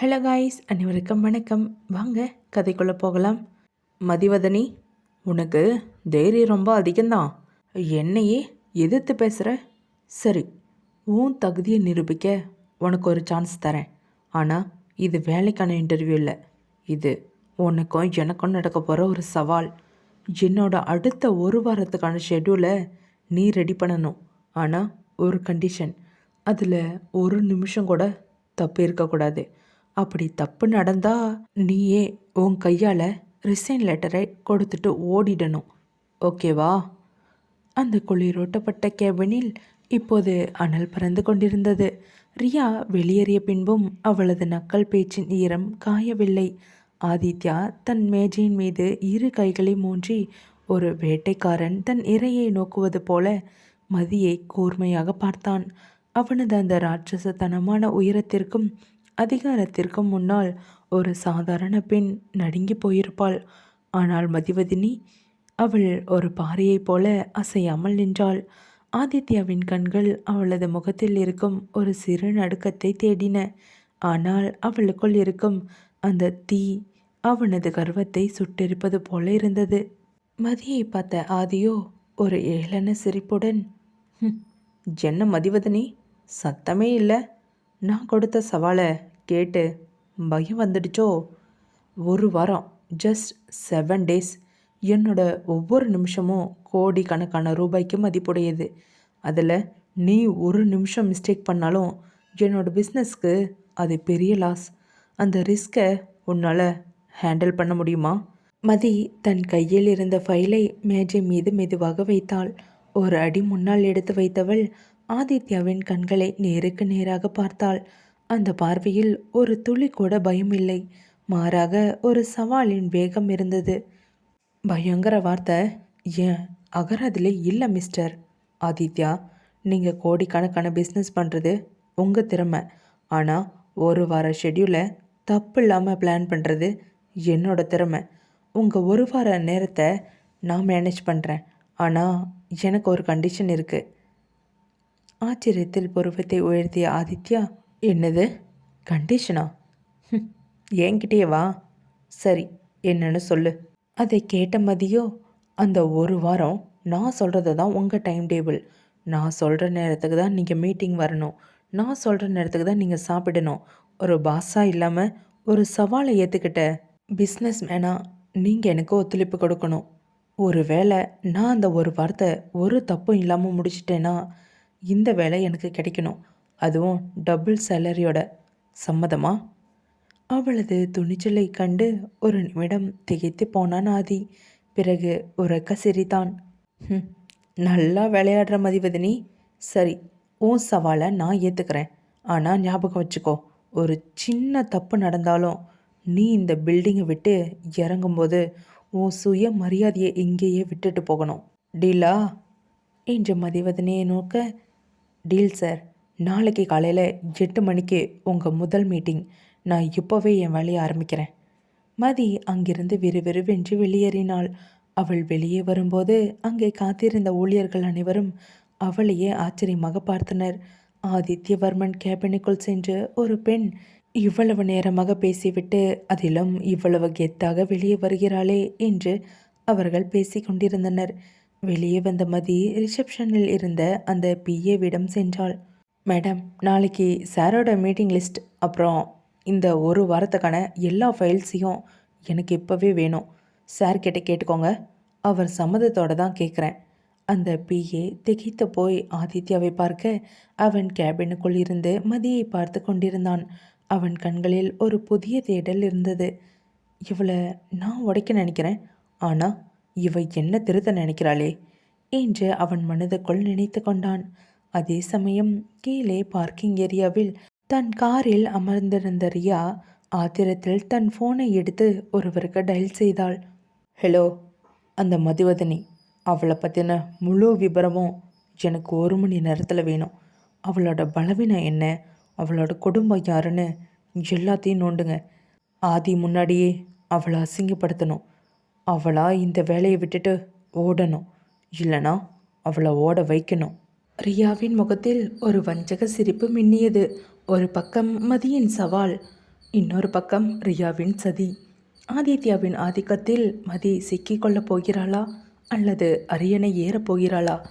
Hello guys அனைவருக்கும் வணக்கம். வாங்க கதைக்குள்ளே போகலாம். மதிவதனி உனக்கு தைரியம் ரொம்ப அதிகம்தான். என்னையே எதிர்த்து பேசுகிற சரி உன் தகுதியை நிரூபிக்க உனக்கு ஒரு சான்ஸ் தரேன். ஆனால் இது வேலைக்கான இன்டர்வியூ இல்லை. இது உனக்கும் எனக்கும் நடக்க போகிற ஒரு சவால். என்னோட அடுத்த ஒரு வாரத்துக்கான ஷெட்யூலை நீ ரெடி பண்ணணும். ஆனால் ஒரு கண்டிஷன் அதில் ஒரு நிமிஷம் கூட தப்பு இருக்கக்கூடாது. அப்படி தப்பு நடந்தா நீயே உன் கையால் ரிசைன் லெட்டரை கொடுத்துட்டு ஓடிடணும். ஓகேவா அந்த குளிரூட்டப்பட்ட கேபினில் இப்போது அனல் பறந்து கொண்டிருந்தது. ரியா வெளியேறிய பின்பும் அவளது நக்கல் பேச்சின் ஈரம் காயவில்லை. ஆதித்யா தன் மேஜையின் மீது இரு கைகளை மூன்றி ஒரு வேட்டைக்காரன் தன் இரையை நோக்குவது போல மதியை கூர்மையாக பார்த்தான். அவனது அந்த ராட்சசத்தனமான உயரத்திற்கும் அதிகாரத்திற்கு முன்னால் ஒரு சாதாரண பெண் நடுங்கி போயிருப்பாள். ஆனால் மதிவதினி அவள் ஒரு பாறையைப் போல அசையாமல் நின்றாள். ஆதித்யாவின் கண்கள் அவளது முகத்தில் இருக்கும் ஒரு சிறு நடுக்கத்தை தேடின. ஆனால் அவளுக்குள் இருக்கும் அந்த தீ அவனது கர்வத்தை சுட்டெரிப்பது போல இருந்தது. மதியை பார்த்த ஆதியோ ஒரு ஏளன சிரிப்புடன் "ஹும், என்ன மதிவதனி? சத்தமே இல்லை. நான் கொடுத்த சவாலை கேட்டு பயம் வந்துடுச்சோ? ஒரு வாரம் ஜஸ்ட் செவன் டேஸ் என்னோட ஒவ்வொரு நிமிஷமும் கோடிக்கணக்கான ரூபாய்க்கு மதிப்புடையது. அதில் நீ ஒரு நிமிஷம் மிஸ்டேக் பண்ணாலும் என்னோட பிஸ்னஸ்க்கு அது பெரிய லாஸ் அந்த ரிஸ்க்கை உன்னால் ஹேண்டில் பண்ண முடியுமா? மதி தன் கையில் இருந்த ஃபைலை மேஜை மீது மெதுவாக வைத்தாள். ஒரு அடி முன்னால் எடுத்து வைத்தவள் ஆதித்யாவின் கண்களை நேருக்கு நேராக பார்த்தாள். அந்த பார்வையில் ஒரு துளி கூட பயம் இல்லை மாறாக ஒரு சவாலின் வேகம் இருந்தது. பயங்கர வார்த்தை. ஏன்? அகராதிலே இல்லை மிஸ்டர். ஆதித்யா நீங்கள் கோடிக்கணக்கான பிஸ்னஸ் பண்ணுறது உங்கள் திறமை. ஆனால் ஒரு வார ஷெட்யூலை தப்பு இல்லாமல் பிளான் பண்ணுறது என்னோட திறமை. உங்கள் ஒரு வார நேரத்தை நான் மேனேஜ் பண்ணுறேன் ஆனால் எனக்கு ஒரு கண்டிஷன் இருக்குது ஆச்சரியத்தில் புருவத்தை உயர்த்திய ஆதித்யா என்னது? கண்டிஷனா ஹம், என்கிட்டயே வா. சரி என்னன்னு சொல்லு. அதை கேட்ட மதியோ அந்த ஒரு வாரம் நான் சொல்கிறது தான் உங்கள் டைம் டேபிள் நான் சொல்கிற நேரத்துக்கு தான் நீங்கள் மீட்டிங் வரணும். நான் சொல்கிற நேரத்துக்கு தான் நீங்கள் சாப்பிடணும். ஒரு பாஸாக இல்லாமல் ஒரு சவாலை ஏற்றுக்கிட்ட பிஸ்னஸ் மேனாக நீங்கள் எனக்கு ஒத்துழைப்பு கொடுக்கணும். ஒரு வேளை நான் அந்த ஒரு வார்த்தை ஒரு தப்பும் இல்லாமல் முடிச்சிட்டேன்னா இந்த வேலை எனக்கு கிடைக்கணும். அதுவும் டபுள் சேலரியோட சம்மதமா? அவளது துணிச்சலை கண்டு ஒரு நிமிடம் திகைத்து போனான் ஆதி. பிறகு உறக்க சிரித்தான். நல்லா விளையாடுற மதிவதனி. சரி உன் சவாலை நான் ஏற்றுக்கிறேன் ஆனால் ஞாபகம் வச்சுக்கோ ஒரு சின்ன தப்பு நடந்தாலும் நீ இந்த பில்டிங்கை விட்டு இறங்கும்போது உன் சுய மரியாதையை இங்கேயே விட்டுட்டு போகணும். டீலா? என்று மதிவதனையை நோக்க டீல் சார் நாளைக்கு காலையில் எட்டு மணிக்கு உங்கள் முதல் மீட்டிங் நான் இப்போவே என் வேலையை ஆரம்பிக்கிறேன். மதி அங்கிருந்து விறுவிறுவென்று வெளியேறினாள். அவள் வெளியே வரும்போது அங்கே காத்திருந்த ஊழியர்கள் அனைவரும் அவளையே ஆச்சரியமாக பார்த்தனர். ஆதித்யவர்மன் கேபினுக்குள் சென்று ஒரு பெண் இவ்வளவு நேரமாக பேசிவிட்டு அதிலும் இவ்வளவு கெத்தாக வெளியே வருகிறாளே என்று அவர்கள் பேசி கொண்டிருந்தனர். வெளியே வந்த மதி ரிசப்ஷனில் இருந்த அந்த பிஏவிடம் சென்றாள். மேடம் நாளைக்கு சாரோட மீட்டிங் லிஸ்ட் அப்புறம் இந்த ஒரு வாரத்துக்கான எல்லா ஃபைல்ஸையும் எனக்கு இப்போவே வேணும். சார் கிட்ட கேட்டுக்கோங்க. அவர் சம்மதத்தோட தான் கேட்குறேன் அந்த பிஏ திகைத்து போய் ஆதித்யாவை பார்க்க அவன் கேபினுக்குள் இருந்து மதியை பார்த்து கொண்டிருந்தான். அவன் கண்களில் ஒரு புதிய தேடல் இருந்தது. இவளை நான் உடைக்க நினைக்கிறேன். ஆனால் இவ என்ன திருத்த நினைக்கிறாளே? என்று அவன் மனதுக்குள் நினைத்து கொண்டான். அதே சமயம் கீழே பார்க்கிங் ஏரியாவில் தன் காரில் அமர்ந்திருந்த ரியா ஆத்திரத்தில் தன் ஃபோனை எடுத்து ஒருவருக்கு டயல் செய்தாள். ஹலோ அந்த மதுவதனி. அவளை பற்றின முழு விபரமும் எனக்கு ஒரு மணி நேரத்தில் வேணும். அவளோட பலவீனம் என்ன? அவளோட குடும்பம் யாருன்னு எல்லாத்தையும் நோண்டுங்க. ஆதி முன்னாடியே அவளை அசிங்கப்படுத்தணும். அவளாக இந்த வேலையை விட்டுட்டு ஓடணும். இல்லைனா அவளை ஓட வைக்கணும். ரியாவின் முகத்தில் ஒரு வஞ்சக சிரிப்பு மின்னியது. ஒரு பக்கம் மதியின் சவால் இன்னொரு பக்கம் ரியாவின் சதி. ஆதித்யாவின் ஆதிக்கத்தில் மதி சிக்கிக்கொள்ளப் போகிறாளா? அல்லது அரியணை ஏறப் போகிறாளா?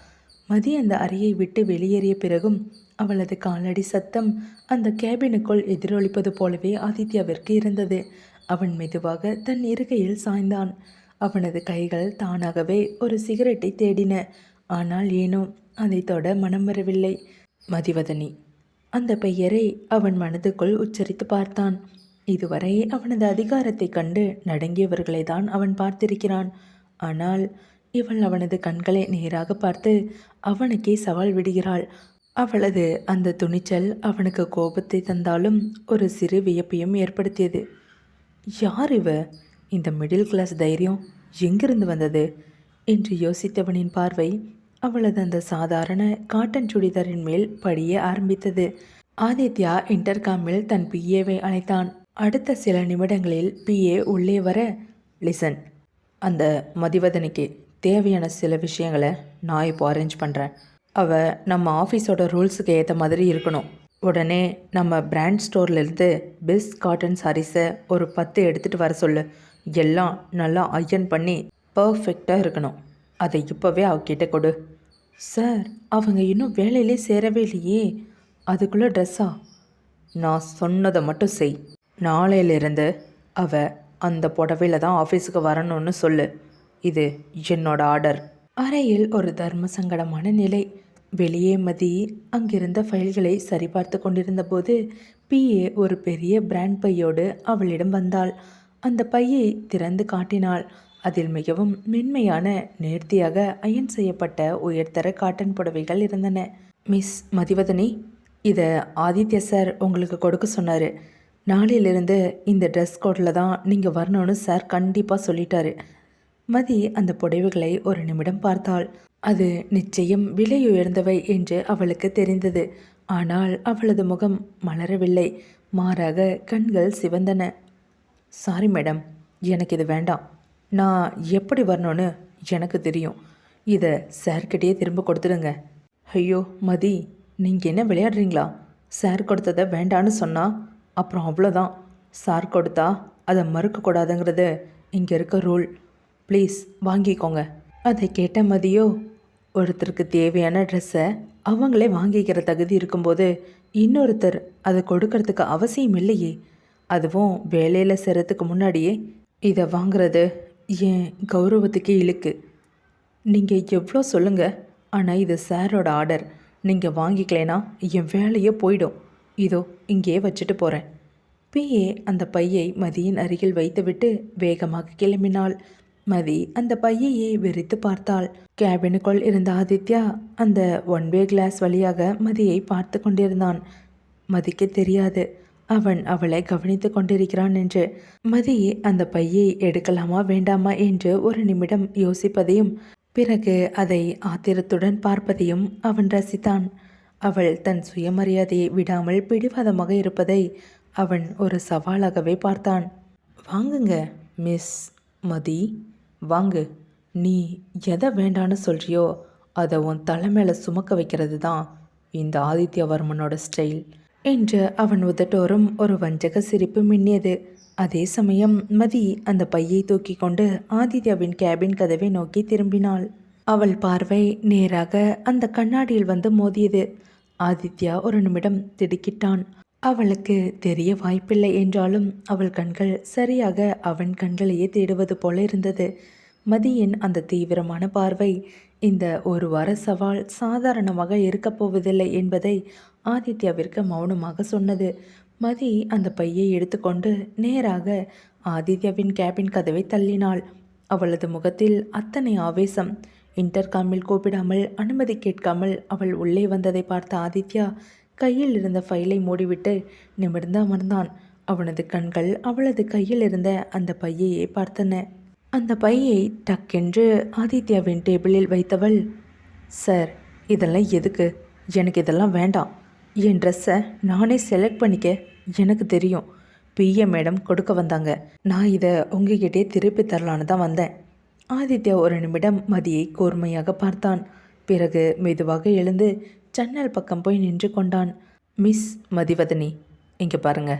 மதி அந்த அறையை விட்டு வெளியேறிய பிறகும் அவளது காலடி சத்தம் அந்த கேபினுக்குள் எதிரொலிப்பது போலவே ஆதித்யாவிற்கு இருந்தது. அவன் மெதுவாக தன் இருக்கையில் சாய்ந்தான். அவனது கைகள் தானாகவே ஒரு சிகரெட்டை தேடின. ஆனால் ஏனோ அதை தொட மனம் வரவில்லை. மதிவதனி. அந்த பெயரை அவன் மனதுக்குள் உச்சரித்து பார்த்தான். இதுவரை அவனது அதிகாரத்தைக் கண்டு நடுங்கியவர்களை தான் அவன் பார்த்திருக்கிறான். ஆனால் இவள் அவனது கண்களை நேராக பார்த்து அவனுக்கே சவால் விடுகிறாள். அவளது அந்த துணிச்சல் அவனுக்கு கோபத்தை தந்தாலும் ஒரு சிறு வியப்பையும் ஏற்படுத்தியது. யார் இவ? இந்த மிடில் கிளாஸ் தைரியம் எங்கிருந்து வந்தது? என்று யோசித்தவனின் பார்வை அவளது அந்த சாதாரண காட்டன் சுடிதாரின் மேல் படிய ஆரம்பித்தது. ஆதித்யா இன்டர்காமில் தன் பிஏவை அழைத்தான். அடுத்த சில நிமிடங்களில் பிஏ உள்ளே வர லிசன் அந்த மதிவதனிக்கு தேவையான சில விஷயங்களை நான் இப்போ அரேஞ்ச் பண்ணுறேன் அவள் நம்ம ஆஃபீஸோட ரூல்ஸுக்கு ஏற்ற மாதிரி இருக்கணும். உடனே நம்ம பிராண்ட் ஸ்டோர்லேருந்து பெஸ்ட் காட்டன் சாரீஸை ஒரு பத்து எடுத்துகிட்டு வர சொல்லு. எல்லாம் நல்லா அயன் பண்ணி பர்ஃபெக்டாக இருக்கணும். அதை இப்போவே அவகிட்ட கொடு. சார் அவங்க இன்னும் வேலையிலே சேரவே இல்லையே. அதுக்குள்ளே ட்ரெஸ்ஸா? நான் சொன்னதை மட்டும் செய். நாளையிலிருந்து அவ அந்த புடவையில் தான் ஆஃபீஸுக்கு வரணும்னு சொல்லு. இது என்னோட ஆர்டர். அறையில் ஒரு தர்ம சங்கடமான நிலை. வெளியே மதி அங்கிருந்த ஃபைல்களை சரிபார்த்து கொண்டிருந்த போது பிஏ ஒரு பெரிய பிராண்ட் பையோடு அவளிடம் வந்தாள். அந்த பையை திறந்து காட்டினாள். அதில் மிகவும் மென்மையான நேர்த்தியாக அயன் செய்யப்பட்ட உயர்தர காட்டன் புடவைகள் இருந்தன. மிஸ் மதிவதனி இதை ஆதித்ய சார் உங்களுக்கு கொடுக்க சொன்னார். நாளையிலிருந்து இந்த ட்ரெஸ் கோடில் தான் நீங்கள் வரணும்னு சார் கண்டிப்பாக சொல்லிட்டாரு. மதி அந்த புடவைகளை ஒரு நிமிடம் பார்த்தாள். அது நிச்சயம் விலை உயர்ந்தவை என்று அவளுக்கு தெரிந்தது. ஆனால் அவளது முகம் மலரவில்லை. மாறாக கண்கள் சிவந்தன. சாரி மேடம் எனக்கு இது வேண்டாம். நான் எப்படி வரணும்னு எனக்கு தெரியும். இதை சார்கிட்டயே திரும்ப கொடுத்துடுங்க. ஐயோ மதி நீங்கள் என்ன விளையாடுறீங்களா? சார் கொடுத்ததை வேண்டான்னு சொன்னால் அப்புறம் அவ்வளோதான் சார் கொடுத்தா அதை மறுக்கக்கூடாதுங்கிறது இங்கே இருக்க ரூல். ப்ளீஸ் வாங்கிக்கோங்க. அதை கேட்ட மதியோ ஒருத்தருக்கு தேவையான ட்ரெஸ்ஸை அவங்களே வாங்கிக்கிற தகுதி இருக்கும்போது இன்னொருத்தர் அதை கொடுக்கறதுக்கு அவசியம் இல்லையே. அதுவும் வேலையில் சேரத்துக்கு முன்னாடியே இதை வாங்குறது என் கௌரவத்துக்கே இழுக்கு. நீங்கள் எவ்வளோ சொல்லுங்கள் ஆனால் இது சாரோட ஆர்டர். நீங்கள் வாங்கிக்கலைனா என் வேலையே போயிடும். இதோ இங்கேயே வச்சுட்டு போகிறேன் பிஏ அந்த பையை மதியின் அருகில் வைத்துவிட்டு வேகமாக கிளம்பினாள். மதி அந்த பையையே வெறித்து பார்த்தாள். கேபினுக்குள் இருந்த ஆதித்யா அந்த ஒன் வே கிளாஸ் வழியாக மதியை பார்த்து கொண்டிருந்தான். மதிக்கு தெரியாது. அவன் அவளை கவனித்து கொண்டிருக்கிறான் என்று. மதி அந்த பையை எடுக்கலாமா வேண்டாமா என்று ஒரு நிமிடம் யோசிப்பதையும் பிறகு அதை ஆத்திரத்துடன் பார்ப்பதையும் அவன் ரசித்தான். அவள் தன் சுயமரியாதையை விடாமல் பிடிவாதமாக இருப்பதை அவன் ஒரு சவாலாகவே பார்த்தான். வாங்குங்க மிஸ் மதி. வாங்கு. நீ எதை வேண்டான்னு சொல்றியோ அதை உன் தலை மேலே சுமக்க வைக்கிறது தான் இந்த ஆதித்யவர்மனோட ஸ்டைல். என்று அவன் உதட்டோறும் ஒரு வஞ்சக சிரிப்பு மின்னியது. அதே சமயம் மதி அந்த பையை தூக்கி கொண்டு ஆதித்யாவின் கேபின் கதவை நோக்கி திரும்பினாள். அவள் பார்வை நேராக அந்த கண்ணாடியில் வந்து மோதியது. ஆதித்யா ஒரு நிமிடம் திடுக்கிட்டான். அவளுக்கு தெரிய வாய்ப்பில்லை என்றாலும் அவள் கண்கள் சரியாக அவன் கண்களையே தேடுவது போல இருந்தது. மதியின் அந்த தீவிரமான பார்வை இந்த ஒரு வார சவால் சாதாரணமாக இருக்கப் போவதில்லை என்பதை ஆதித்யாவிற்கு மௌனமாக சொன்னது. மதி அந்த பையை எடுத்துக்கொண்டு நேராக ஆதித்யாவின் கேபின் கதவை தள்ளினாள். அவளது முகத்தில் அத்தனை ஆவேசம். இன்டர்காமில் கூப்பிடாமல் அனுமதி கேட்காமல் அவள் உள்ளே வந்ததை பார்த்த ஆதித்யா கையில் இருந்த ஃபைலை மூடிவிட்டு நிமிர்ந்து அமர்ந்தான். அவனது கண்கள் அவளது கையில் இருந்த அந்த பையையே பார்த்தன. அந்த பையை டக்கென்று ஆதித்யாவின் டேபிளில் வைத்தவள் சார் இதெல்லாம் எதுக்கு? எனக்கு இதெல்லாம் வேண்டாம். என் ட்ரெஸ்ஸை நானே செலக்ட் பண்ணிக்க எனக்கு தெரியும். பிஏ மேடம் கொடுக்க வந்தாங்க. நான் இதை உங்ககிட்டே திருப்பி தரலான்னு தான் வந்தேன். ஆதித்யா ஒரு நிமிடம் மதியை கூர்மையாக பார்த்தான். பிறகு மெதுவாக எழுந்து ஜன்னல் பக்கம் போய் நின்று கொண்டான். மிஸ் மதிவதனி இங்கே பாருங்க.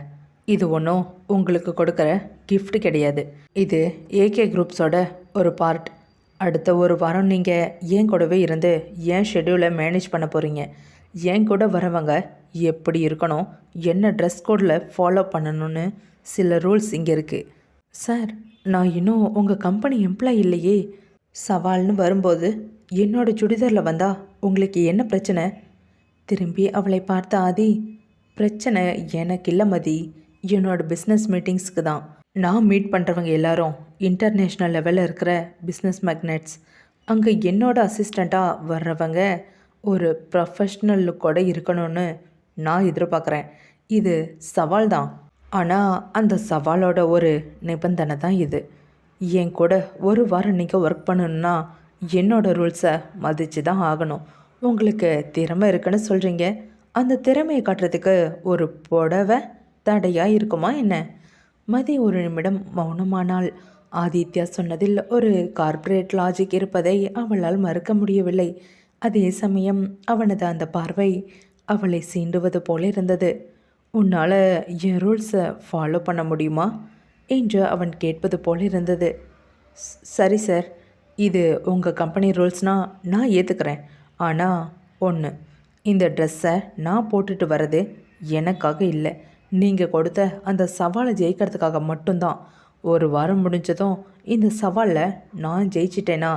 இது ஒன்றும் உங்களுக்கு கொடுக்குற கிஃப்ட் கிடையாது. இது ஏகே குரூப்ஸோட ஒரு பார்ட் அடுத்த ஒரு வாரம் நீங்கள் ஏன் கூடவே இருந்து ஏன் ஷெட்யூலை மேனேஜ் பண்ண போகிறீங்க என் கூட வரவங்க எப்படி இருக்கணும் என்ன ட்ரெஸ் கோடில் ஃபாலோ பண்ணணும்னு சில ரூல்ஸ் இங்கே இருக்குது சார் நான் இன்னும் உங்கள் கம்பெனி எம்ப்ளாய் இல்லையே. சவால்னு வரும்போது என்னோட சுடிதாரில் வந்தா உங்களுக்கு என்ன பிரச்சனை? திரும்பி அவளை பார்த்த ஆதி பிரச்சனை எனக்கு இல்லை மதி. என்னோட பிஸ்னஸ் மீட்டிங்ஸ்க்கு தான். நான் மீட் பண்ணுறவங்க எல்லாரும் இன்டர்நேஷ்னல் லெவலில் இருக்கிற பிஸ்னஸ் மேக்னெட்ஸ் அங்கே என்னோட அசிஸ்டண்ட்டாக வர்றவங்க ஒரு ப்ரொஃபஷ்னல் லுக்கோட இருக்கணும்னு நான் எதிர்பார்க்குறேன். இது சவால் தான் ஆனால் அந்த சவாலோட ஒரு நிபந்தனை தான் இது. என் கூட ஒரு வாரம் நீங்கள் ஒர்க் பண்ணணுன்னா என்னோட ரூல்ஸை மதித்து தான் ஆகணும். உங்களுக்கு திறமை இருக்குன்னு சொல்கிறீங்க அந்த திறமையை காட்டுறதுக்கு ஒரு புடவை தடையாக இருக்குமா என்ன? மதி ஒரு நிமிடம் மௌனமானால் ஆதித்யா சொன்னதில் ஒரு கார்ப்பரேட் லாஜிக் இருப்பதை அவளால் மறுக்க முடியவில்லை. அதே சமயம் அவனது அந்த பார்வை அவளை சீண்டுவது போல இருந்தது. உன்னால் என் ரூல்ஸை ஃபாலோ பண்ண முடியுமா? என்று அவன் கேட்பது போல இருந்தது. சரி சார். இது உங்கள் கம்பெனி ரூல்ஸ்னால் நான் ஏற்றுக்கிறேன் ஆனால் ஒன்று இந்த ட்ரெஸ்ஸை நான் போட்டுட்டு வர்றது எனக்காக இல்லை. நீங்கள் கொடுத்த அந்த சவாலை ஜெயிக்கிறதுக்காக மட்டும்தான். ஒரு வாரம் முடிஞ்சதும் இந்த சவாலில் நான் ஜெயிச்சிட்டேனா?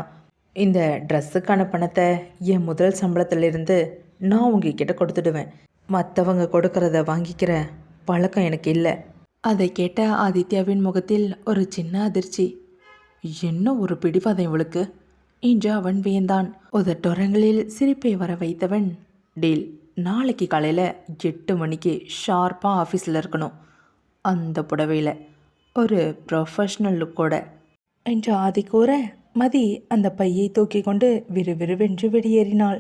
இந்த ட்ரெஸ்ஸுக்கான பணத்தை என் முதல் சம்பளத்திலிருந்து நான் உங்ககிட்ட கொடுத்துடுவேன். மற்றவங்க கொடுக்கறத வாங்கிக்கிற பழக்கம் எனக்கு இல்லை. அதை கேட்ட ஆதித்யாவின் முகத்தில் ஒரு சின்ன அதிர்ச்சி. என்ன ஒரு பிடிவாதம் இவளுக்கு? என்று அவன் வியந்தான். உதட்டோரங்களில் சிரிப்பை வர வைத்தவன் டீல் நாளைக்கு காலையில் எட்டு மணிக்கு ஷார்ப்பாக ஆஃபீஸில் இருக்கணும். அந்த புடவையில் ஒரு ப்ரொஃபஷ்னல் லுக்கோட என்று ஆதி கூற மதி அந்த பையை தூக்கி கொண்டு விறுவிறுவென்று வெளியேறினாள்.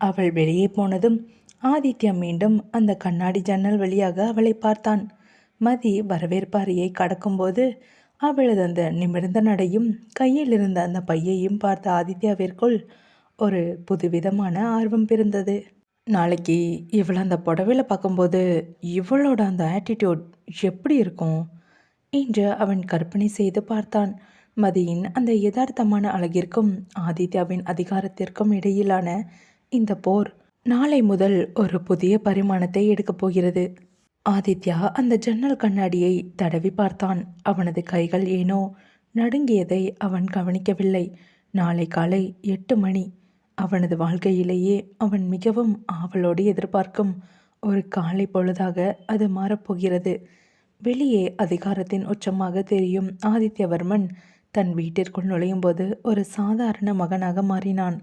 அவள் வெளியே போனதும் ஆதித்யா மீண்டும் அந்த கண்ணாடி ஜன்னல் வழியாக அவளை பார்த்தான். மதி வரவேற்பாரியை கடக்கும்போது அவளது அந்த நிமிர்ந்த நடையும் கையில் இருந்த அந்த பையையும் பார்த்த ஆதித்யாவிற்குள் ஒரு புதுவிதமான ஆர்வம் பிறந்தது. நாளைக்கு இவளை அந்த புடவையில் பார்க்கும்போது இவளோட அந்த ஆட்டிடியூட் எப்படி இருக்கும்? என்று அவன் கற்பனை செய்து பார்த்தான். மதியின் அந்த யதார்த்தமான அழகிற்கும் ஆதித்யாவின் அதிகாரத்திற்கும் இடையிலான இந்த போர் நாளை முதல் ஒரு புதிய பரிமாணத்தை எடுக்கப் போகிறது. ஆதித்யா அந்த ஜன்னல் கண்ணாடியை தடவி பார்த்தான். அவனது கைகள் ஏனோ நடுங்கியதை அவன் கவனிக்கவில்லை. நாளை காலை எட்டு மணி. அவனது வாழ்க்கையிலேயே அவன் மிகவும் ஆவலோடு எதிர்பார்க்கும் ஒரு காலை பொழுதாக அது மாறப்போகிறது வெளியே அதிகாரத்தின் உச்சமாக தெரியும் ஆதித்யவர்மன் தன் வீட்டிற்குள் நுழையும்போது ஒரு சாதாரண மகனாக மாறினான்.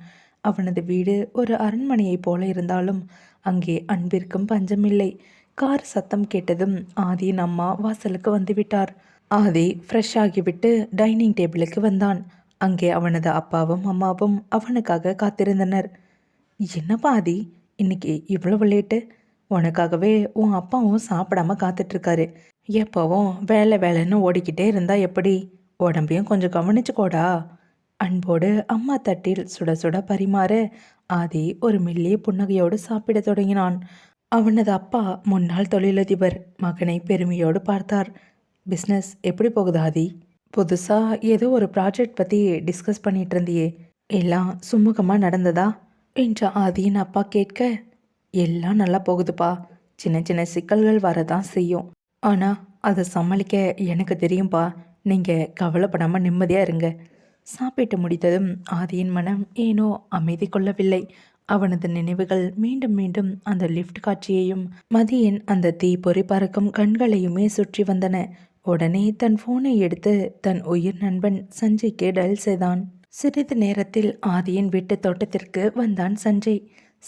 அவனது வீடு ஒரு அரண்மனையைப் போல இருந்தாலும் அங்கே அன்பிற்கும் பஞ்சமில்லை. கார் சத்தம் கேட்டதும் ஆதியின் அம்மா வாசலுக்கு வந்துவிட்டார். ஆதி ஃப்ரெஷ் ஆகிவிட்டு டைனிங் டேபிளுக்கு வந்தான். அங்கே அவனது அப்பாவும் அம்மாவும் அவனுக்காக காத்திருந்தனர். என்னப்பா ஆதி இன்னைக்கு இவ்வளவு லேட்டு உனக்காகவே உன் அப்பாவும் சாப்பிடாம காத்துட்ருக்காரு எப்போவும் வேலை வேலைன்னு ஓடிக்கிட்டே இருந்தா எப்படி? உடம்பையும் கொஞ்சம் கவனிச்சுக்கோடா. அன்போடு அம்மா தட்டில் சுட சுட பரிமாற ஆதி ஒரு மெல்லிய புன்னகையோடு சாப்பிடத் தொடங்கினான். அவனது அப்பா முன்னாள் தொழிலதிபர் மகனை பெருமையோடு பார்த்தார். பிஸ்னஸ் எப்படி போகுது ஆதி? புதுசாக ஏதோ ஒரு ப்ராஜெக்ட் பற்றி டிஸ்கஸ் பண்ணிட்டு இருந்தியே. எல்லாம் சுமூகமாக நடந்ததா? என்று ஆதியின் அப்பா கேட்க எல்லாம் நல்லா போகுதுப்பா. சின்ன சின்ன சிக்கல்கள் வரதான் செய்யும். ஆனால் அதை சமாளிக்க எனக்கு தெரியும்ப்பா நீங்கள் கவலைப்படாமல் நிம்மதியாக இருங்க. சாப்பிட்டு முடித்ததும் ஆதியின் மனம் ஏனோ அமைதி கொள்ளவில்லை. அவனது நினைவுகள் மீண்டும் மீண்டும் அந்த லிஃப்ட் காட்சியையும் மதியின் அந்த தீப்பொறி பறக்கும் கண்களையுமே சுற்றி வந்தன. உடனே தன் ஃபோனை எடுத்து தன் உயிர் நண்பன் சஞ்சய்க்கு டயல் செய்தான். சிறிது நேரத்தில் ஆதியின் வீட்டு தோட்டத்திற்கு வந்தான் சஞ்சய்.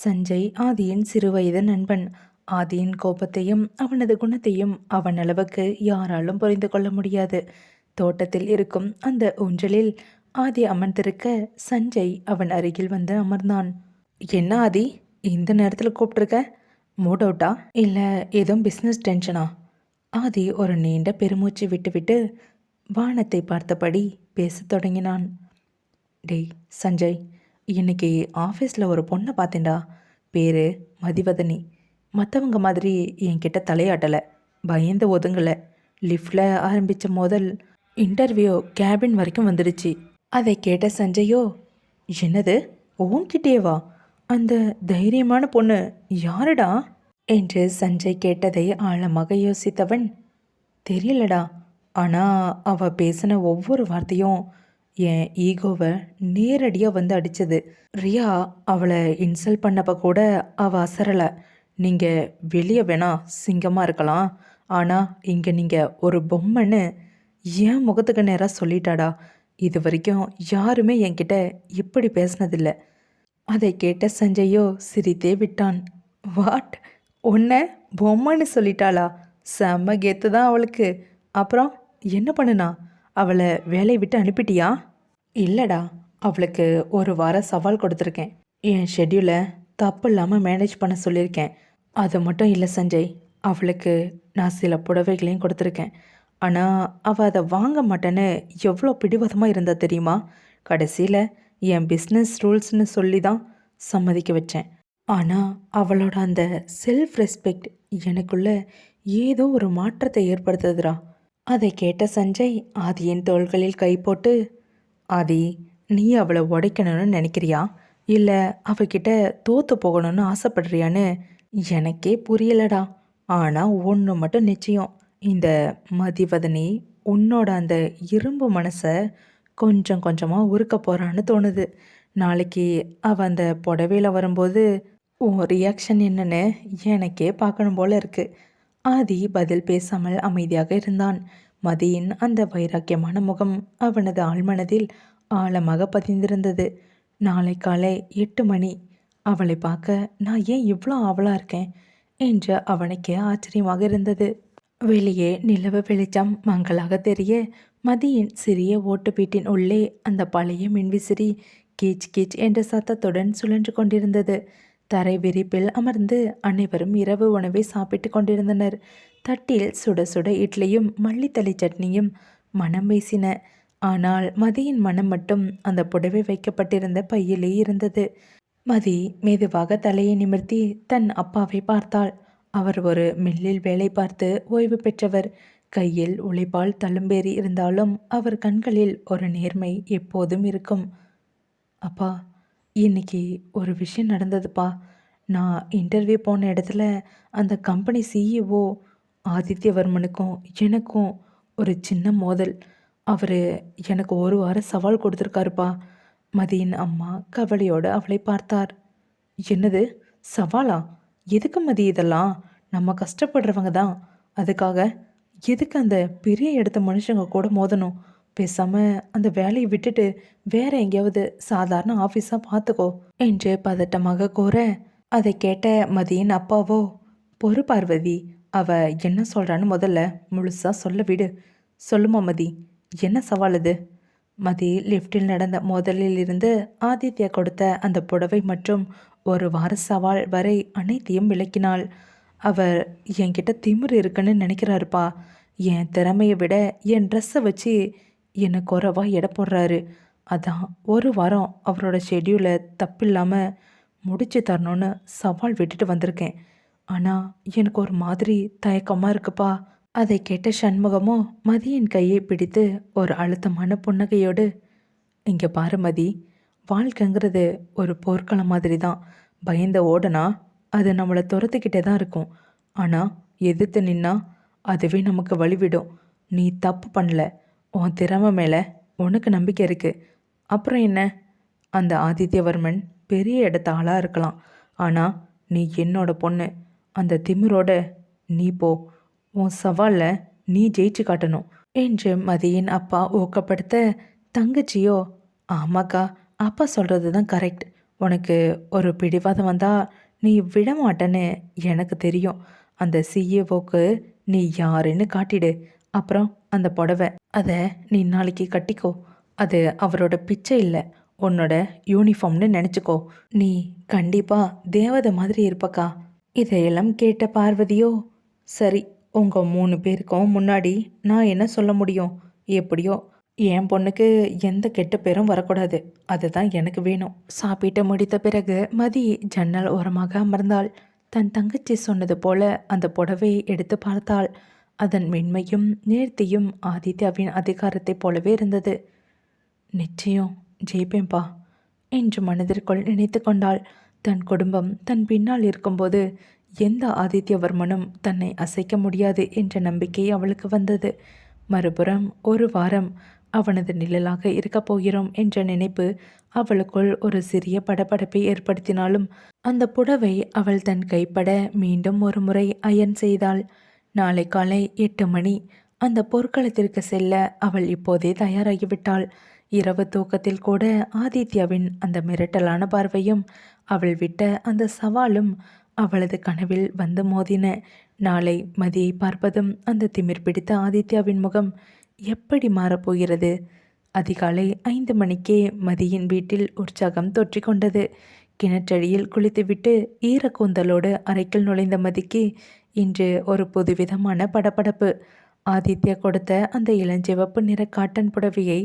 சஞ்சய் ஆதியின் சிறுவயது நண்பன். ஆதியின் கோபத்தையும் அவனது குணத்தையும் அவன் அளவுக்கு யாராலும் புரிந்து கொள்ள முடியாது. தோட்டத்தில் இருக்கும் அந்த ஊஞ்சலில் ஆதி அமர்ந்திருக்க சஞ்சய் அவன் அருகில் வந்து அமர்ந்தான். என்ன ஆதி இந்த நேரத்தில் கூப்பிட்ருக்க மூட் அவுட்டா? இல்லை எதுவும் பிஸ்னஸ் டென்ஷனா ஆதி ஒரு நீண்ட பெருமூச்சு விட்டுவிட்டு வானத்தை பார்த்தபடி பேசத் தொடங்கினான். டேய் சஞ்சய் இன்னைக்கு ஆஃபீஸில் ஒரு பொண்ணை பார்த்தேன்டா. பேர் மதிவதனி. மற்றவங்க மாதிரி என்கிட்ட தலையாட்டலை. பயந்து ஒதுங்கலை. லிஃப்டில் ஆரம்பித்த முதல் இன்டர்வியூ கேபின் வரைக்கும் வந்துடுச்சு. அதை கேட்ட சஞ்சயோ என்னது? உன்கிட்டேவா அந்த தைரியமான பொண்ணு யாருடா? என்று சஞ்சய் கேட்டதை ஆழமாக யோசித்தவன் தெரியலடா. ஆனால் அவ பேசின ஒவ்வொரு வார்த்தையும் என் ஈகோவை நேரடியாக வந்து அடித்தது ரியா அவளை இன்சல்ட் பண்ணப்ப கூட அவ அசரலை. நீங்கள் வெளியே வேணா சிங்கமாக இருக்கலாம். ஆனால் இங்கே நீங்கள் ஒரு பொம்மைன்னு என் முகத்துக்கு நேராக சொல்லிட்டாடா? இது வரைக்கும் யாருமே என்கிட்ட இப்படி பேசினதில்லை. அதை கேட்ட சஞ்சயோ சிரித்தே விட்டான். வாட்? உன்னை பொம்மைன்னு சொல்லிட்டாளா? செம்ம கெத்து தான் அவளுக்கு. அப்புறம் என்ன பண்ணுனா? அவளை வேலையை விட்டு அனுப்பிட்டியா? இல்லைடா. அவளுக்கு ஒரு வாரம் சவால் கொடுத்துருக்கேன். என் ஷெட்யூலை தப்பு இல்லாமல் மேனேஜ் பண்ண சொல்லியிருக்கேன். அது மட்டும் இல்லை சஞ்சய். அவளுக்கு நான் சில புடவைகளையும் கொடுத்துருக்கேன். ஆனால் அவள் அதை வாங்க மாட்டேன்னு எவ்வளோ பிடிவாதமாக இருந்தா தெரியுமா? கடைசியில் என் பிஸ்னஸ் ரூல்ஸ்னு சொல்லி தான் சம்மதிக்க வச்சேன். ஆனால் அவளோட அந்த செல்ஃப் ரெஸ்பெக்ட் எனக்குள்ள ஏதோ ஒரு மாற்றத்தை ஏற்படுத்துதுடா. அதை கேட்ட சஞ்சய் ஆதியின் தோள்களில் கை போட்டு ஆதி நீ அவளை உடைக்கணும்னு நினைக்கிறியா? இல்லை அவகிட்ட தோத்து போகணும்னு ஆசைப்படுறியான்னு எனக்கே புரியலடா. ஆனால் ஒன்று மட்டும் நிச்சயம். இந்த மதிவதனி உன்னோட அந்த இரும்பு மனசை கொஞ்சம் கொஞ்சமாக உருக்க போகிறான்னு தோணுது. நாளைக்கு அவள் அந்த புடவையில் வரும்போது உன் ரியாக்ஷன் என்னன்னு எனக்கே பார்க்கணும் போல இருக்கு. ஆதி பதில் பேசாமல் அமைதியாக இருந்தான். மதியின் அந்த வைராக்கியமான முகம் அவனது ஆழ்மனதில் ஆழமாக பதிந்திருந்தது. நாளை காலை எட்டு மணி. அவளை பார்க்க நான் ஏன் இவ்வளோ ஆவலாக இருக்கேன்? என்று அவனுக்கே ஆச்சரியமாக இருந்தது. வெளியே நிலவு வெளிச்சம் மங்களாக தெரிய மதியின் சிறிய ஓட்டு வீட்டின் உள்ளே அந்த பழைய மின்விசிறி கீச் கீச் என்ற சத்தத்துடன் சுழன்று கொண்டிருந்தது. தரை விரிப்பில் அமர்ந்து அனைவரும் இரவு உணவை சாப்பிட்டு கொண்டிருந்தனர். தட்டில் சுட சுட இட்லியும் மல்லித்தலை சட்னியும் மனம் வீசின. ஆனால் மதியின் மனம் மட்டும் அந்த புடவை வைக்கப்பட்டிருந்த பையிலே இருந்தது. மதி மெதுவாக தலையை நிமிர்த்தி தன் அப்பாவை பார்த்தாள். அவர் ஒரு மில்லில் வேலை பார்த்து ஓய்வு பெற்றவர். கையில் உழைப்பால் தழும்பேறி இருந்தாலும் அவர் கண்களில் ஒரு நேர்மை எப்போதும் இருக்கும். அப்பா இன்னைக்கு ஒரு விஷயம் நடந்ததுப்பா. நான் இன்டர்வியூ போன இடத்துல அந்த கம்பெனி சிஇஓ ஆதித்யவர்மனுக்கும் எனக்கும் ஒரு சின்ன மோதல். அவர் எனக்கு ஒரு வாரம் சவால் கொடுத்துருக்காருப்பா. மதியின் அம்மா கவலையோடு அவளை பார்த்தார். என்னது? சவாலா? எதுக்கு மதி இதெல்லாம்? நம்ம கஷ்டப்படுறவங்க தான். அதுக்காக எதுக்கு அந்த பெரிய இடத்த மனுஷங்க கூட மோதணும்? பேசாமல் அந்த வேலையை விட்டுட்டு வேற எங்கேயாவது சாதாரண ஆஃபீஸாக பார்த்துக்கோ என்று பதட்டமாக கூற அதை கேட்ட மதியின் அப்பாவோ பொறு பார்வதி அவ என்ன சொல்கிறான்னு முதல்ல முழுசாக சொல்ல விடு. சொல்லுமா மதி என்ன சவால் இது மதி லிஃப்டில் நடந்த மோதலில் இருந்து ஆதித்யா கொடுத்த அந்த புடவை மற்றும் ஒரு வார சவால் வரை அனைத்தையும் விளக்கினாள். அவர் என்கிட்ட திமிரு இருக்குன்னு நினைக்கிறாருப்பா. என் திறமையை விட என் ட்ரெஸ்ஸை வச்சு என்னை குறவாக எடை போடுறாரு. அதான் ஒரு வாரம் அவரோட ஷெட்யூலை தப்பில்லாமல் முடிச்சு தரணும்னு சவால் விட்டுட்டு வந்திருக்கேன். ஆனால் எனக்கு ஒரு மாதிரி தயக்கமாக இருக்குப்பா. அதை கேட்ட சண்முகமோ மதியின் கையை பிடித்து ஒரு அழுத்தமான புன்னகையோடு இங்கே பாரு மதி வாழ்க்கைங்கிறது ஒரு போர்க்களம் மாதிரி தான் பயந்த ஓடனா அது நம்மளை துரத்துக்கிட்டே தான் இருக்கும். ஆனால் எதிர்த்து நின்னா அதுவே நமக்கு வழிவிடும். நீ தப்பு பண்ணல. உன் திறமை மேலே உனக்கு நம்பிக்கை இருக்குது அப்புறம் என்ன அந்த ஆதித்யவர்மன் பெரிய இடத்த ஆளாக இருக்கலாம். ஆனால் நீ என்னோட பொண்ணு. அந்த திமிரோட நீ போ. உன் சவாலில் நீ ஜெயிச்சு காட்டணும் என்று மதியின் அப்பா ஊக்கப்படுத்த தங்கச்சியோ ஆமாக்கா அப்பா சொல்கிறது தான் கரெக்ட். உனக்கு ஒரு பிடிவாதம் வந்தால் நீ விட மாட்டேன்னு எனக்கு தெரியும். அந்த சிஏஓக்கு நீ யாருன்னு காட்டிடு. அப்புறம் அந்த புடவை அதை நீ நாளைக்கு கட்டிக்கோ. அது அவரோட பிச்சை இல்லை. உன்னோட யூனிஃபார்ம்னு நினச்சிக்கோ. நீ கண்டிப்பாக தேவதை மாதிரி இருப்பக்கா. இதையெல்லாம் கேட்ட பார்வதியோ சரி உங்கள் மூணு பேருக்கும் முன்னாடி நான் என்ன சொல்ல முடியும்? எப்படியோ? என் பொண்ணுக்கு எந்த கெட்ட பேரும் வரக்கூடாது. அதுதான் எனக்கு வேணும். சாப்பிட்டு முடித்த பிறகு மதி ஜன்னல் ஓரமாக அமர்ந்தாள். தன் தங்கச்சி சொன்னது போல அந்த புடவையை எடுத்து பார்த்தாள். அதன் மென்மையும் நேர்த்தியும் ஆதித்யாவின் அதிகாரத்தைப் போலவே இருந்தது. நிச்சயம் ஜெயிப்பேன்பா என்று மனதிற்குள் நினைத்து கொண்டாள். தன் குடும்பம் தன் பின்னால் இருக்கும்போது எந்த ஆதித்யவர்மனும் தன்னை அசைக்க முடியாது என்ற நம்பிக்கை அவளுக்கு வந்தது. மறுபுறம் ஒரு வாரம் அவனது நிழலாக இருக்கப் போகிறோம் என்ற நினைப்பு அவளுக்குள் ஒரு சிறிய படபடப்பை ஏற்படுத்தினாலும் அந்த புடவை அவள் தன் கைப்பட மீண்டும் ஒரு முறை அயன் செய்தாள். நாளை காலை எட்டு மணி அந்த போர்க்களத்திற்கு செல்ல அவள் இப்போதே தயாராகிவிட்டாள். இரவு தூக்கத்தில் கூட ஆதித்யாவின் அந்த மிரட்டலான பார்வையும் அவள் விட்ட அந்த சவாலும் அவளது கனவில் வந்து மோதின நாளை மதியை பார்ப்பதும் அந்த திமிர் பிடித்த ஆதித்யாவின் முகம் எப்படி மாறப்போகிறது? அதிகாலை ஐந்து மணிக்கே மதியின் வீட்டில் உற்சாகம் தொற்றிக்கொண்டது. கிணற்றடியில் குளித்துவிட்டு ஈரக்கூந்தலோடு அறைக்குள் நுழைந்த மதிக்கு இன்று ஒரு புதுவிதமான படபடப்பு ஆதித்யா கொடுத்த அந்த இளஞ்சிவப்பு நிற காட்டன் புடவையை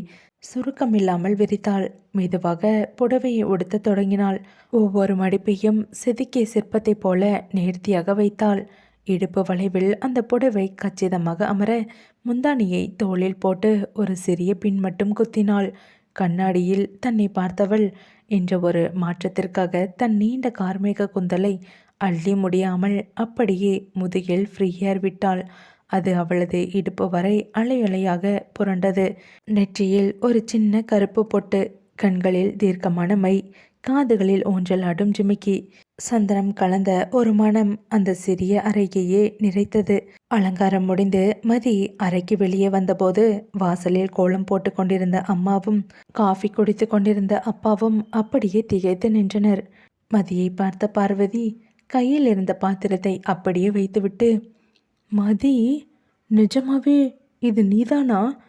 சுருக்கமில்லாமல் விரித்தாள். மெதுவாக புடவையை உடுத்த தொடங்கினாள். ஒவ்வொரு மடிப்பையும் செதுக்கிய சிற்பத்தைப் போல நேர்த்தியாக வைத்தாள். இடுப்பு வளைவில் அந்த புடவை கச்சிதமாக அமர முந்தானியை தோளில் போட்டு ஒரு சிறிய பின் மட்டும் குத்தினாள். கண்ணாடியில் தன்னை பார்த்தவள் என்ற ஒரு மாற்றத்திற்காக தன் நீண்ட கார்மேக குந்தலை அள்ளி முடியாமல் அப்படியே முதுகில் ஃப்ரீயர் விட்டாள். அது அவளது இடுப்பு வரை அலையலையாக புரண்டது. நெற்றியில் ஒரு சின்ன கருப்பு பொட்டு கண்களில் தீர்க்கமான மை காதுகளில் ஊஞ்சல் ஆடும் ஜிமிக்கி. சந்தனம் கலந்த ஒரு மனம் அந்த சிறிய அறையையே நிறைத்தது. அலங்காரம் முடிந்து மதி அறைக்கு வெளியே வந்தபோது வாசலில் கோலம் போட்டு கொண்டிருந்த அம்மாவும் காஃபி குடித்து கொண்டிருந்த அப்பாவும் அப்படியே திகைத்து நின்றனர். மதியை பார்த்த பார்வதி கையில் இருந்த பாத்திரத்தை அப்படியே வைத்துவிட்டு மதி நிஜமாவே இது நீதானா?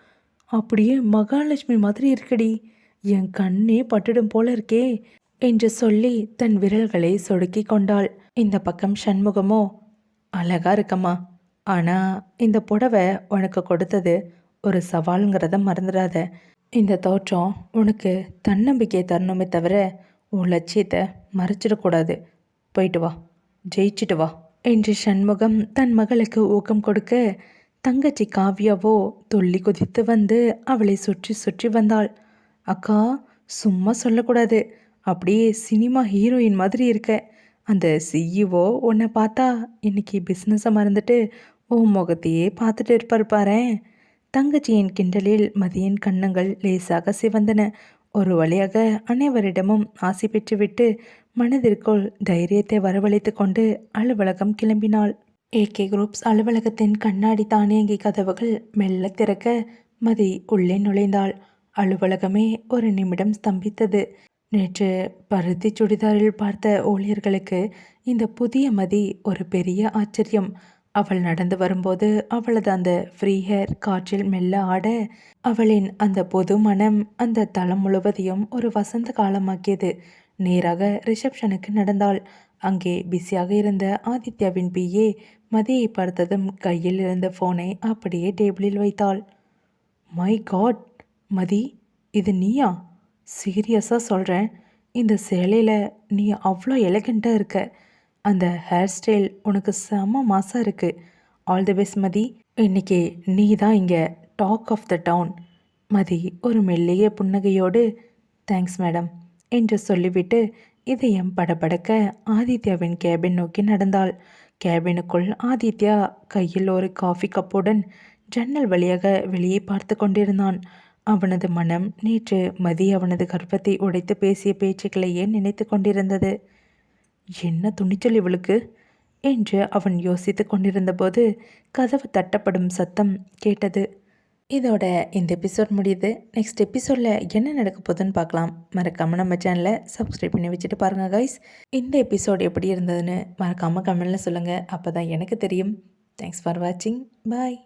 அப்படியே மகாலட்சுமி மாதிரி இருக்கடி. என் கண்ணே பட்டுடும் போல இருக்கே என்று சொல்லி தன் விரல்களை சொடுக்கி கொண்டாள். இந்த பக்கம் சண்முகமோ? அழகா இருக்கம்மா. ஆனால் இந்த புடவை உனக்கு கொடுத்தது ஒரு சவாலுங்கிறத மறந்துடாத இந்த தோற்றம் உனக்கு தன்னம்பிக்கையை தரணுமே தவிர உன் லட்சியத்தை மறைச்சிடக்கூடாது. போயிட்டு வா. ஜெயிச்சிட்டு வா. என்று சண்முகம் தன் மகளுக்கு ஊக்கம் கொடுக்க தங்கச்சி காவ்யாவோ துள்ளி குதித்து வந்து அவளை சுற்றி சுற்றி வந்தாள். அக்கா சும்மா சொல்லக்கூடாது. அப்படியே சினிமா ஹீரோயின் மாதிரி இருக்க. அந்த சிஇஓ உன்னை பார்த்தா இன்னைக்கு பிஸ்னஸை மறந்துட்டு உன் முகத்தையே பார்த்துட்டு இருப்பார் பாரேன் தங்கச்சியின் கிண்டலில் மதியின் கண்ணங்கள் லேசாக சிவந்தன. ஒரு வழியாக அனைவரிடமும் ஆசை பெற்றுவிட்டு மனதிற்குள் தைரியத்தை வரவழைத்து கொண்டு அலுவலகம் கிளம்பினாள். ஏகே குரூப்ஸ் அலுவலகத்தின் கண்ணாடி தானியங்கி கதவுகள் மெல்ல திறக்க மதி உள்ளே நுழைந்தாள். அலுவலகமே ஒரு நிமிடம் ஸ்தம்பித்தது. நேற்று பருத்தி சுடிதாரில் பார்த்த ஊழியர்களுக்கு இந்த புதிய மதி ஒரு பெரிய ஆச்சரியம். அவள் நடந்து வரும்போது அவளது அந்த ஃப்ரீ ஹேர் காற்றில் மெல்ல ஆட அவளின் அந்த பொது மனம் அந்த தளம் முழுவதையும் ஒரு வசந்த காலமாக்கியது. நேராக ரிசப்ஷனுக்கு நடந்தாள். அங்கே பிஸியாக இருந்த ஆதித்யாவின் பிஏ மதியை பார்த்ததும் கையில் இருந்த ஃபோனை அப்படியே டேபிளில் வைத்தாள். My God! மதி இது நீயா? சீரியஸாக சொல்கிறேன் இந்த சேலையில் நீ அவ்வளோ எலகண்ட்டாக இருக்க. அந்த ஹேர் ஸ்டைல் உனக்கு செம்ம மாசாக இருக்குது ஆல் தி பெஸ்ட் மதி. இன்னைக்கு நீ தான் இங்கே talk of the town. Mathi ஒரு மெல்லிய புன்னகையோடு தேங்க்ஸ் மேடம். என்று சொல்லிவிட்டு இதயம் படபடக்க ஆதித்யாவின் கேபின் நோக்கி நடந்தாள். கேபினுக்குள் ஆதித்யா கையில் ஒரு காஃபி கப்புடன் ஜன்னல் வழியாக வெளியே பார்த்து கொண்டிருந்தான். அவனது மனம் நேற்று மதி அவனது கர்ப்பத்தை உடைத்து பேசிய பேச்சுக்களையே நினைத்து கொண்டிருந்தது. என்ன துணிச்சல் இவளுக்கு? என்று அவன் யோசித்து கொண்டிருந்தபோது கதவு தட்டப்படும் சத்தம் கேட்டது. இதோட இந்த எபிசோட் முடியுது. நெக்ஸ்ட் எபிசோடில் என்ன நடக்க போகுதுன்னு பார்க்கலாம். மறக்காமல் நம்ம சேனலை சப்ஸ்கிரைப் பண்ணி வச்சுட்டு பாருங்கள் கைஸ் இந்த எபிசோட் எப்படி இருந்ததுன்னு மறக்காமல் கமெண்டில் சொல்லுங்கள் அப்போ தான் எனக்கு தெரியும். தேங்க்ஸ் ஃபார் வாட்சிங் பாய்